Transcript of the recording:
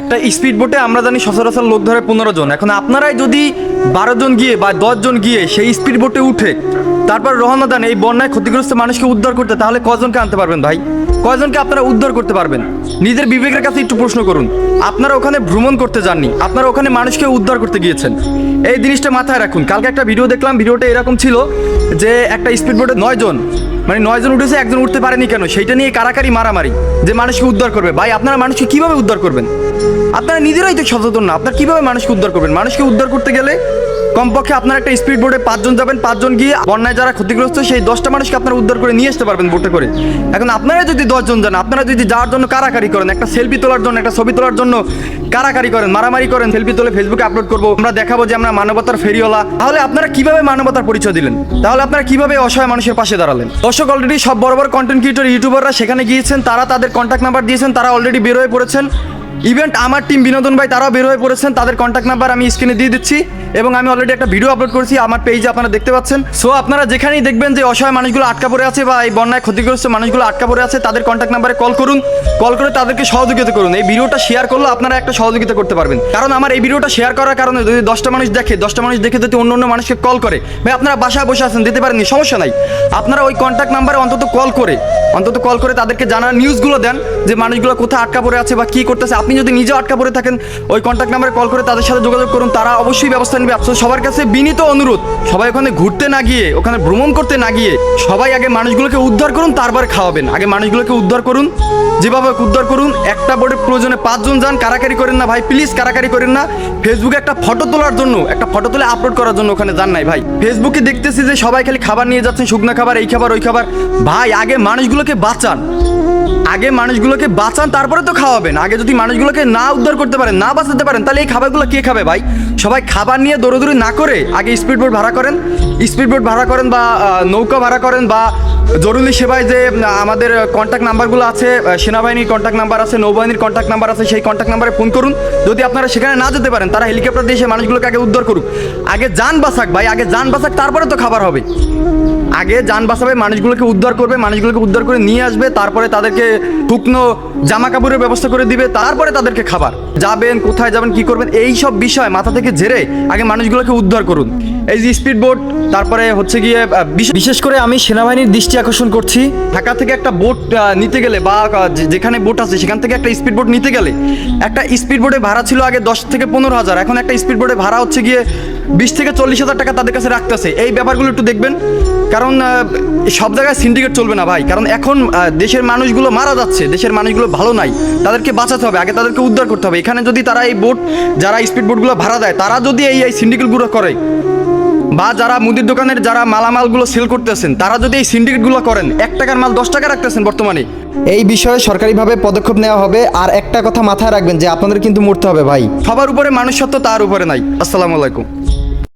একটা স্পিড বোটে আমরা জানি সচরাচর লোক ধরে পনেরো জন। এখন আপনারাই যদি বারো জন গিয়ে বা দশ জন গিয়ে সেই স্পিড বোটে উঠে তারপর রওনা দেন এই বন্যায় ক্ষতিগ্রস্ত মানুষকে উদ্ধার করতে, তাহলে কজনকে আনতে পারবেন ভাই? কয়জনকে আপনারা উদ্ধার করতে পারবেন? নিজের বিবেকের কাছে একটু প্রশ্ন করুন। আপনারা ওখানে ভ্রমণ করতে যাননি, আপনারা ওখানে মানুষকে উদ্ধার করতে গিয়েছেন। এই জিনিসটা মাথায় রাখুন। কালকে একটা ভিডিও দেখলাম, ভিডিওটা এরকম ছিল যে একটা স্পিড বোটে নয় জন মানে নয়জন উঠেছে, একজন উঠতে পারেনি কেন? সেইটা নিয়ে কারাকারি মারামারি, যে মানুষকে উদ্ধার করবে। ভাই, আপনারা মানুষকে কীভাবে উদ্ধার করবেন? আপনারা নিজেরাই তো সচেতন না, আপনারা কীভাবে মানুষকে উদ্ধার করবেন? মানুষকে উদ্ধার করতে গেলে কমপক্ষে আপনার একটা স্পিড বোটে পাঁচজন যাবেন, পাঁচজন গিয়ে বন্যায় যারা ক্ষতিগ্রস্ত, সেই দশটা মানুষকে আপনারা উদ্ধার করে নিয়ে আসতে পারবেন বোটে করে। এখন আপনারা যদি দশজন যান, আপনারা যদি যাওয়ার জন্য কারাকারি করেন, একটা সেলফি তোলার জন্য, একটা ছবি তোলার জন্য কারাকারি করেন, মারামারি করেন, সেলফি তুলে ফেসবুকে আপলোড করব, আমরা দেখাবো যে আমরা মানবতার ফেরিওয়ালা। তাহলে আপনারা কীভাবে মানবতার পরিচয় দিলেন? তাহলে আপনারা কীভাবে অসহায় মানুষের পাশে দাঁড়ালেন? দর্শক অলরেডি সব বড় বড় কন্টেন্ট ক্রিয়েটর ইউটিউবাররা সেখানে গিয়েছেন, তারা তাদের কন্ট্যাক্ট নাম্বার দিয়েছেন, তারা অলরেডি বেরোয় পড়েছেন। ইভেন্ট আমার টিম বিনোদন ভাই, তারাও বের হয়ে পড়েছেন। তাদের কন্ট্যাক্ট নাম্বার আমি স্ক্রিনে দিয়ে দিচ্ছি এবং আমি অলরেডি একটা ভিডিও আপলোড করেছি, আমার পেজে আপনারা দেখতে পাচ্ছেন। সো আপনারা যেখানেই দেখবেন যে অসহায় মানুষগুলো আটকা পড়ে আছে বা এই বন্যায় ক্ষতিগ্রস্ত মানুষগুলো আটকা পড়ে আছে, তাদের কন্ট্যাক্ট নাম্বারে কল করুন। কল করে তাদেরকে সহযোগিতা করুন। এই ভিডিওটা শেয়ার করলে আপনারা একটা সহযোগিতা করতে পারবেন। কারণ আমার এই ভিডিওটা শেয়ার করার কারণে যদি দশটা মানুষ দেখে, দশটা মানুষ দেখে যদি অন্য অন্য মানুষকে কল করে, ভাই, আপনারা বাসায় বসে আছেন দিতে পারেননি, সমস্যা নাই। আপনারা ওই কন্ট্যাক্ট নাম্বারে অন্তত কল করে, অন্তত কল করে তাদেরকে জানার নিউজগুলো দেন যে মানুষগুলো কোথায় আটকা পড়ে আছে বা কি করতেছে। আপনি যদি নিজে আটকা পড়ে থাকেন, ওই কন্ট্যাক্ট নাম্বারে কল করে তাদের সাথে যোগাযোগ করুন, তারা অবশ্যই ব্যবস্থা নেবে। আপনার সবার কাছে বিনীত অনুরোধ, সবাই ওখানে ঘুরতে না গিয়ে, ওখানে ভ্রমণ করতে না গিয়ে, সবাই আগে মানুষগুলোকে উদ্ধার করুন, তারপর খাওয়াবেন। আগে মানুষগুলোকে উদ্ধার করুন, যেভাবে উদ্ধার করুন, একটা বোর্ডে প্রয়োজনে পাঁচজন যান, কারাকারি করেন না ভাই প্লিজ কারাকারি করেন না। ফেসবুকে একটা ফটো তোলার জন্য, একটা ফটো তুলে আপলোড করার জন্য ওখানে যান নাই ভাই। ফেসবুকে দেখতেছি যে সবাই খালি খাবার নিয়ে যাচ্ছেন, শুকনো খাবার, এই খাবার, ওই খাবার। ভাই, আগে মানুষগুলোকে বাঁচান। আগে মানুষগুলোকে বাঁচান, তারপরে তো খাওয়াবেন। আগে যদি মানুষগুলোকে না উদ্ধার করতে পারেন, না বাঁচাতে পারেন, তাহলে এই খাবারগুলো কে খাবে ভাই? সবাই খাবার নিয়ে দৌড়দৌড়ি না করে আগে স্পিড বোট ভাড়া করেন। স্পিড বোট ভাড়া করেন বা নৌকা ভাড়া করেন বা জরুরি সেবায় যে আমাদের কন্ট্যাক্ট নাম্বারগুলো আছে সেনাবাহিনীর কন্ট্যাক্ট নাম্বার আছে, নৌবাহিনীর কন্ট্যাক্ট নাম্বার আছে, সেই কন্ট্যাক্ট নাম্বারে ফোন করুন। যদি আপনারা সেখানে না যেতে পারেন, তারা হেলিকপ্টার দিয়ে এসে মানুষগুলোকে আগে উদ্ধার করুক। আগে যান বাঁচাক ভাই, আগে যান বাঁচাক তারপরে তো খাবার হবে। আগে যান বাঁচাবে মানুষগুলোকে উদ্ধার করবে, মানুষগুলোকে উদ্ধার করে নিয়ে আসবে, তারপরে তাদেরকে শুকনো জামা কাপড়ের ব্যবস্থা করে দিবে, তারপরে তাদেরকে খাবার। যাবেন, কোথায় যাবেন, কি করবেন, এই সব বিষয় মাথা থেকে ঝেড়ে আগে মানুষগুলোকে উদ্ধার করুন। এই যে স্পিড বোট তারপরে হচ্ছে গিয়ে বিশেষ করে আমি সেনাবাহিনীর দৃষ্টি আকর্ষণ করছি। ঢাকা থেকে একটা বোট নিতে গেলে বা যেখানে বোট আছে, সেখান থেকে একটা স্পিড বোট নিতে গেলে একটা স্পিড বোটে ভাড়া ছিল আগে দশ থেকে পনেরো হাজার, এখন একটা স্পিড বোটে ভাড়া হচ্ছে গিয়ে বিশ থেকে চল্লিশ হাজার টাকা তাদের কাছে রাখতেছে। এই ব্যাপারগুলো একটু দেখবেন। কারণ সব জায়গায় সিন্ডিকেট চলবে না ভাই। কারণ এখন দেশের মানুষগুলো মারা যাচ্ছে, দেশের মানুষগুলো ভালো নাই। তাদেরকে বাঁচাতে হবে, আগে তাদেরকে উদ্ধার করতে হবে। এখানে যদি তারা এই বোট যারা স্পিড বোটগুলো ভাড়া দেয়, তারা যদি এই এই সিন্ডিকেটগুলো করে বা যারা মুদির দোকানের যারা মালামালগুলো সেল করতেছেন তারা যদি এই সিন্ডিকেটগুলো করেন এক টাকার মাল দশ টাকা রাখতেছেন বর্তমানে। এই বিষয়ে সরকারিভাবে পদক্ষেপ নেওয়া হবে। আর একটা কথা মাথায় রাখবেন যে আপনাদের কিন্তু মরতে হবে ভাই। সবার উপরে মানুষত্ব তার উপরে নাই। আসসালামু আলাইকুম।